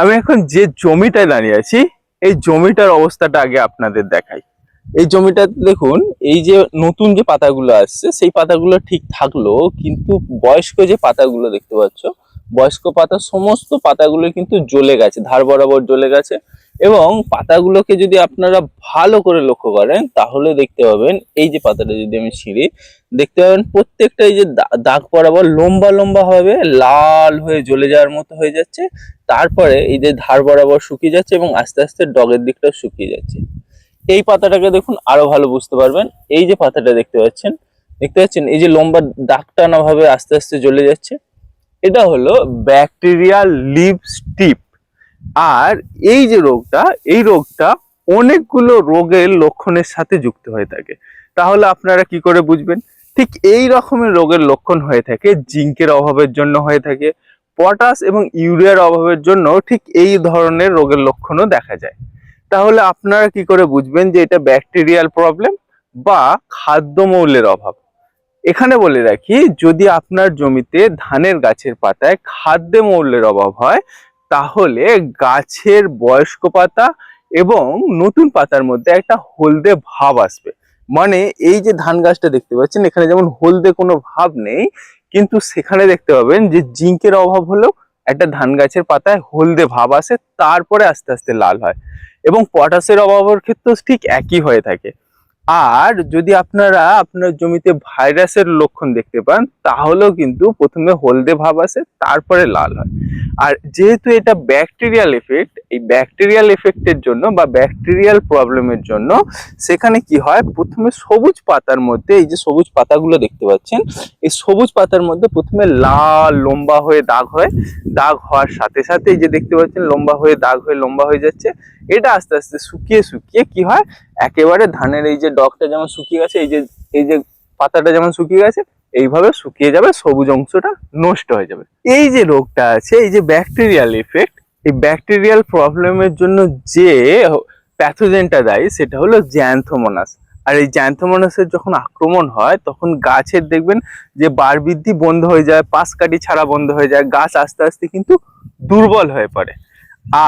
আমি এখন যে জমিটায় দাঁড়িয়ে আছি, এই জমিটার অবস্থাটা আগে আপনাদের দেখাই। এই জমিটা দেখুন, এই যে নতুন যে পাতাগুলো আসছে, সেই পাতাগুলো ঠিক থাকল, কিন্তু বয়স্ক যে পাতাগুলো দেখতে পাচ্ছ, বয়স্ক পাতা সমস্ত পাতাগুলো কিন্তু জ্বলে গেছে, ধার বরাবর জ্বলে গেছে। এবং পাতাগুলোকে যদি আপনারা ভালো করে লক্ষ্য করেন, তাহলে দেখতে পাবেন, এই যে পাতাটা যদি আমি ছিঁড়ি, দেখতে পাবেন প্রত্যেকটা এই যে দাগ বরাবর লম্বা লম্বা ভাবে লাল হয়ে জ্বলে যাওয়ার মতো হয়ে যাচ্ছে। তারপরে এই যে ধার বরাবর শুকিয়ে যাচ্ছে এবং আস্তে আস্তে ডগের দিকটাও শুকিয়ে যাচ্ছে। এই পাতাটাকে দেখুন আরও ভালো বুঝতে পারবেন। এই যে পাতাটা দেখতে পাচ্ছেন দেখতে পাচ্ছেন, এই যে লম্বা দাগ টানা ভাবে আস্তে আস্তে জ্বলে যাচ্ছে। এটা হলো ব্যাকটেরিয়া লিভ স্টিপ আর এই যে রোগটা, এই রোগটা অনেকগুলো রোগের লক্ষণের সাথে যুক্ত হয়ে থাকে। তাহলে আপনারা কি করে বুঝবেন? ঠিক এই রকমের রোগের লক্ষণ হয়ে থাকে, জিঙ্কের অভাবের জন্য হয়ে থাকে, পটাশ এবং ইউরিয়ার অভাবের জন্য ঠিক এই ধরনের রোগের লক্ষণও দেখা যায়। তাহলে আপনারা কি করে বুঝবেন যে এটা ব্যাকটেরিয়াল প্রবলেম বা খাদ্যমৌলের অভাব? এখানে বলে রাখি, যদি আপনার জমিতে ধানের গাছের পাতায় খাদ্য মৌলের অভাব হয় তাহলে গাছের বয়স্ক পাতা এবং নতুন পাতার মধ্যে একটা হলদে ভাব আসবে। মানে এই যে ধান গাছটা দেখতে পাচ্ছেন, এখানে যেমন হলদে কোনো ভাব নেই, কিন্তু সেখানে দেখতে পাবেন যে জিঙ্কের অভাব হলেও একটা ধান গাছের পাতায় হলদে ভাব আসে, তারপরে আস্তে আস্তে লাল হয়। এবং পটাশের অভাবের ক্ষেত্রেও ঠিক একই হয়ে থাকে। আর যদি আপনারা আপনার জমিতে ভাইরাসের লক্ষণ দেখতে পান, তাহলেও কিন্তু প্রথমে হলদে ভাব আসে, তারপরে লাল হয়। আর যেহেতু এটা ব্যাকটেরিয়াল এফেক্ট এই ব্যাকটেরিয়াল এফেক্টের জন্য বা ব্যাকটেরিয়াল প্রবলেমের জন্য সেখানে কি হয়? প্রথমে সবুজ পাতার মধ্যে, এই যে সবুজ পাতাগুলো দেখতে পাচ্ছেন, এই সবুজ পাতার মধ্যে প্রথমে লাল, লম্বা হয়ে দাগ হয়। দাগ হওয়ার সাথে সাথে এই যে দেখতে পাচ্ছেন, লম্বা হয়ে দাগ হয়ে লম্বা হয়ে যাচ্ছে। এটা আস্তে আস্তে শুকিয়ে শুকিয়ে কি হয়? একেবারে ধানের এই যে ডগটা যেমন শুকিয়ে গেছে, এই যে এই যে পাতাটা যেমন শুকিয়ে গেছে এইভাবে শুকিয়ে যাবে, সবুজ অংশটা নষ্ট হয়ে যাবে। এই যে রোগটা আছে, এই যে ব্যাকটেরিয়াল এফেক্ট এই ব্যাকটেরিয়াল প্রবলেমের জন্য যে প্যাথোজেনটা দেয়, সেটা হলো জ্যান্থোমোনাস আর এই জ্যান্থোমোনাসের যখন আক্রমণ হয়, তখন গাছের দেখবেন যে বার বৃদ্ধি বন্ধ হয়ে যায়, পাশ কাটি ছাড়া বন্ধ হয়ে যায়, গাছ আস্তে আস্তে কিন্তু দুর্বল হয়ে পড়ে।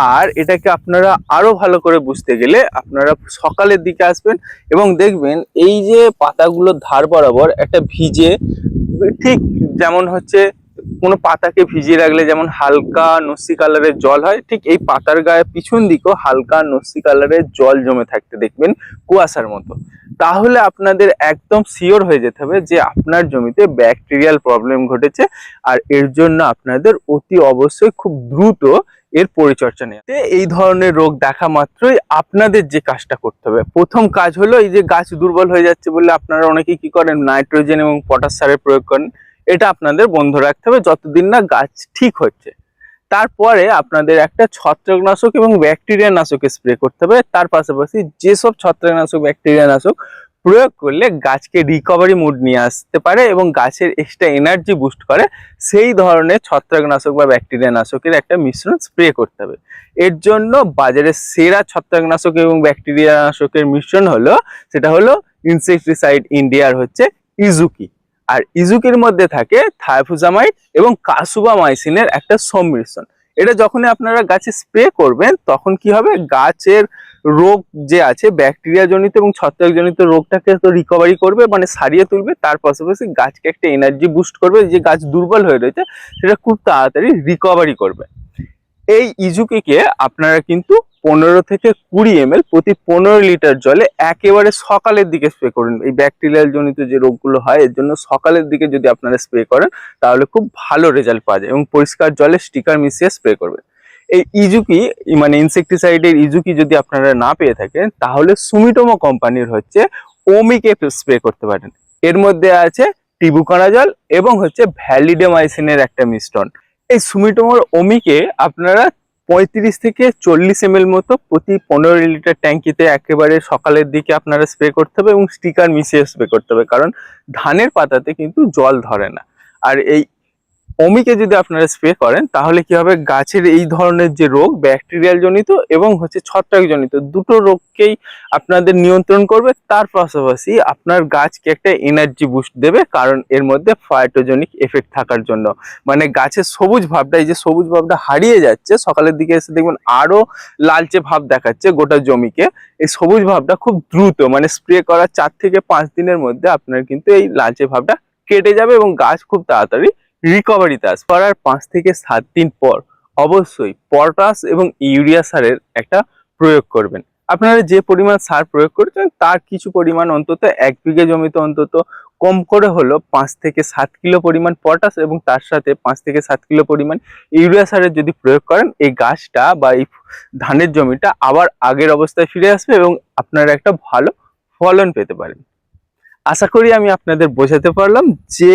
আর এটাকে আপনারা আরও ভালো করে বুঝতে গেলে আপনারা সকালের দিকে আসবেন এবং দেখবেন এই যে পাতাগুলোর ধার বরাবর একটা ভিজে, ঠিক যেমন হচ্ছে কোনো পাতাকে ভিজিয়ে রাখলে যেমন হালকা নস্যি কালারের জল হয়, ঠিক এই পাতার গায়ে পিছন দিকেও হালকা নস্যি কালারের জল জমে থাকতে দেখবেন কুয়াশার মতো। তাহলে আপনাদের একদম শিওর হয়ে যেতে হবে যে আপনার জমিতে ব্যাকটেরিয়াল প্রবলেম ঘটেছে আর এর জন্য আপনাদের অতি অবশ্যই খুব দ্রুত এর পরিচর্যা নেওয়া তে এই ধরনের রোগ দেখা মাত্রই আপনাদের যে কাজটা করতে হবে। প্রথম কাজ হলো এই যে গাছ দুর্বল হয়ে যাচ্ছে বলে আপনারা অনেকে কি করেন? নাইট্রোজেন এবং পটাশ সারের প্রয়োগ করেন। এটা আপনাদের বন্ধ রাখতে হবে যতদিন না গাছ ঠিক হচ্ছে। তারপরে আপনাদের একটা ছত্রাকনাশক এবং ব্যাকটেরিয়া নাশক স্প্রে করতে হবে। তার পাশাপাশি যেসব ছত্রাকনাশক ব্যাকটেরিয়া নাশক প্রয়োগ করলে গাছকে রিকভারি মুড নিয়ে আসতে পারে এবং গাছের এক্সট্রা এনার্জি বুস্ট করে। সেই ধরনের ছত্রাকনাশক বা ব্যাকটেরিয়া নাশকের একটা মিশ্রণ স্প্রে করতে হবে। এর জন্য বাজারে সেরা ছত্রাকনাশক এবং ব্যাকটেরিয়া নাশকের মিশ্রণ হলো, সেটা হলো ইনসেকটিসাইড ইন্ডিয়ার হচ্ছে ইজুকি আর ইজুকির মধ্যে থাকে থাইফুজামাইড এবং কাসুবামাইসিনের একটা সম্মিশ্রণ এটা যখনই আপনারা গাছে স্প্রে করবেন, তখন কি হবে? গাছের রোগ যে আছে ব্যাকটেরিয়া জনিত এবং ছত্রাক জনিত রোগটাকে তো রিকভারি করবে মানে সারিয়ে তুলবে, তার পাশাপাশি গাছকে একটা এনার্জি বুস্ট করবে, যে গাছ দুর্বল হয়ে রয়েছে, সেটা খুব তাড়াতাড়ি রিকভারি করবে। এই ইজুকিকে আপনারা কিন্তু পনেরো থেকে কুড়ি এম প্রতি পনেরো লিটার জলে একেবারে সকালের দিকে স্প্রে করুন। এই ব্যাকটেরিয়াল জনিত যে রোগগুলো হয়, এর জন্য সকালের দিকে যদি আপনারা স্প্রে করেন, তাহলে খুব ভালো রেজাল্ট পাওয়া যায় এবং পরিষ্কার জলে স্টিকার মিশিয়ে স্প্রে করবেন এই ইজুকি মানে ইনসেকটিসাইডের ইজুকি যদি আপনারা না পেয়ে থাকেন, তাহলে সুমিটোমো কোম্পানির হচ্ছে ওমিকে স্প্রে করতে পারেন। এর মধ্যে আছে টিবুকানা জল এবং হচ্ছে ভ্যালিডেমাইসিনের একটা মিশ্রণ। এই সুমিটোমোর ওমিকে আপনারা পঁয়ত্রিশ থেকে চল্লিশ এম মতো প্রতি পনেরো লিটার ট্যাঙ্কিতে একেবারে সকালের দিকে আপনারা স্প্রে করতে হবে এবং স্টিকার মিশিয়ে স্প্রে করতে হবে। কারণ ধানের পাতাতে কিন্তু জল ধরে না। আর এই অমিকে যদি আপনারা স্প্রে করেন, তাহলে কি হবে? গাছের এই ধরনের যে রোগ ব্যাকটেরিয়াল জনিত এবং হচ্ছে ছত্রাক জনিত দুটো রোগকেই আপনাদের নিয়ন্ত্রণ করবে। তার পাশাপাশি আপনার গাছকে একটা এনার্জি বুস্ট দেবে, কারণ এর মধ্যে ফাইটোজেনিক এফেক্ট থাকার জন্য। মানে গাছের সবুজ ভাবটা, এই যে সবুজ ভাবটা হারিয়ে যাচ্ছে, সকালের দিকে এসে দেখবেন আরও লালচে ভাব দেখাচ্ছে গোটা জমিকে। এই সবুজ ভাবটা খুব দ্রুত মানে স্প্রে করার চার থেকে পাঁচ দিনের মধ্যে আপনার কিন্তু এই লালচে ভাবটা কেটে যাবে এবং গাছ খুব তাড়াতাড়ি রিকভারিতে আসবে করার পাঁচ থেকে সাত দিন পর অবশ্যই পটাশ এবং ইউরিয়া সারের একটা প্রয়োগ করবেন। আপনারা যে পরিমাণ সার প্রয়োগ করছেন, তার কিছু পরিমাণ অন্তত এক বিঘে জমিতে অন্তত কম করে হলো পাঁচ থেকে সাত কিলো পরিমাণ পটাশ এবং তার সাথে পাঁচ থেকে সাত কিলো পরিমাণ ইউরিয়া সারের যদি প্রয়োগ করেন, এই গাছটা বা এই ধানের জমিটা আবার আগের অবস্থায় ফিরে আসবে এবং আপনারা একটা ভালো ফলন পেতে পারেন। আশা করি আমি আপনাদের বোঝাতে পারলাম যে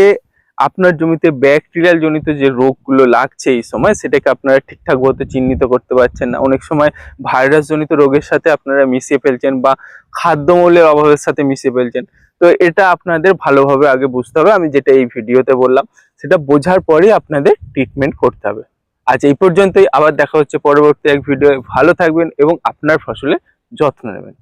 আপনার জমিতে ব্যাকটেরিয়াল জনিত যে রোগগুলো লাগছে এই সময়, সেটাকে আপনারা ঠিকঠাক মতো চিহ্নিত করতে পারছেন না। অনেক সময় ভাইরাস জনিত রোগের সাথে আপনারা মিশিয়ে ফেলছেন বা খাদ্যমূল্যের অভাবের সাথে মিশিয়ে ফেলছেন। তো এটা আপনাদের ভালোভাবে আগে বুঝতে হবে। আমি যেটা এই ভিডিওতে বললাম, সেটা বোঝার পরেই আপনাদের ট্রিটমেন্ট করতে হবে। আজ এই পর্যন্তই। আবার দেখা হচ্ছে পরবর্তী এক ভিডিও ভালো থাকবেন এবং আপনার ফসলের যত্ন নেবেন।